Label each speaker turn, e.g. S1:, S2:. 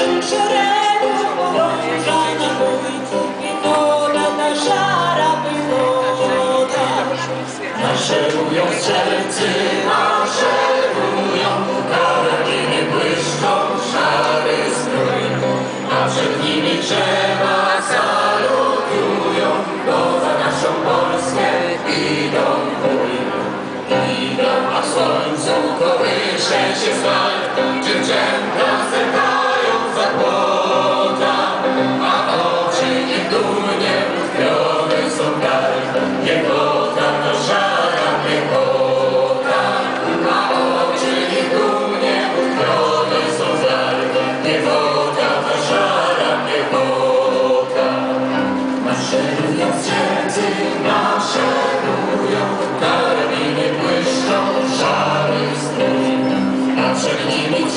S1: naszych szeregów Pogrążana mój winola ta szara wywoda Maszerują strzelcy, maszerują Karabiny błyszczą, szary strój. A drzewa salutują Bo naszą Polskę idą bój